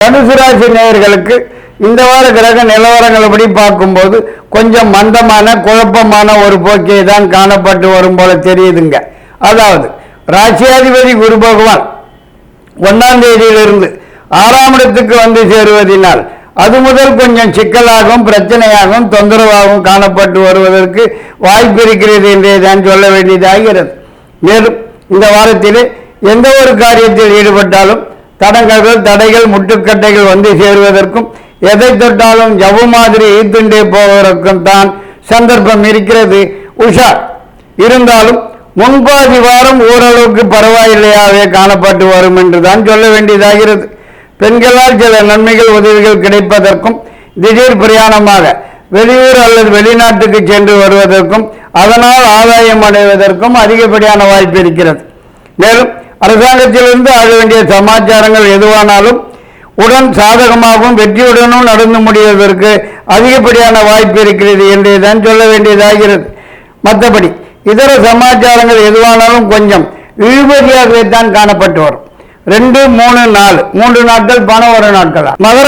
தனுசு ராசி நேயர்களுக்கு இந்த வார கிரக நிலவரங்களபடி பார்க்கும்போது கொஞ்சம் மந்தமான குழப்பமான ஒரு போக்கே தான் காணப்பட்டு வரும் போல தெரியுதுங்க. அதாவது ராசியாதிபதி குரு பகவான் ஒன்னாம் தேதியிலிருந்து ஆறாம் இடத்துக்கு வந்து சேருவதினால் அது முதல் கொஞ்சம் சிக்கலாகவும் பிரச்சனையாகவும் தொந்தரவாகவும் காணப்பட்டு வருவதற்கு வாய்ப்பு இருக்கிறது என்றே தான் சொல்ல வேண்டியதாகிறது. மேலும் இந்த வாரத்திலே எந்த ஒரு காரியத்தில் ஈடுபட்டாலும் தடங்கல்கள் தடைகள் முட்டுக்கட்டைகள் வந்து சேருவதற்கும் எதை தொட்டாலும் ஜவு மாதிரி ஈத்துண்டே போவதற்கும் தான் சந்தர்ப்பம் இருக்கிறது. உஷா இருந்தாலும் முன்பாதி வாரம் ஓரளவுக்கு பரவாயில்லையாகவே காணப்பட்டு வரும் என்று தான் சொல்ல வேண்டியதாகிறது. பெண்களால் சில நன்மைகள் உதவிகள் கிடைப்பதற்கும் திடீர் பிரயாணமாக வெளியூர் அல்லது வெளிநாட்டுக்கு சென்று வருவதற்கும் அதனால் ஆதாயம் அடைவதற்கும் அதிகப்படியான வாய்ப்பு இருக்கிறது. மேலும் அரசாங்கத்திலிருந்து ஆக வேண்டிய சமாச்சாரங்கள் எதுவானாலும் உடன் சாதகமாகவும் வெற்றியுடனும் நடந்து முடிவதற்கு அதிகப்படியான வாய்ப்பு இருக்கிறது என்று தான் சொல்ல வேண்டியதாகிறது. மற்றபடி இதர சமாச்சாரங்கள் எதுவானாலும் கொஞ்சம் இழுபதியாகவே தான் காணப்பட்டு வரும். ரெண்டு மூணு நாலு. மூன்று நாட்கள் பணம் வர நாட்கள். மகர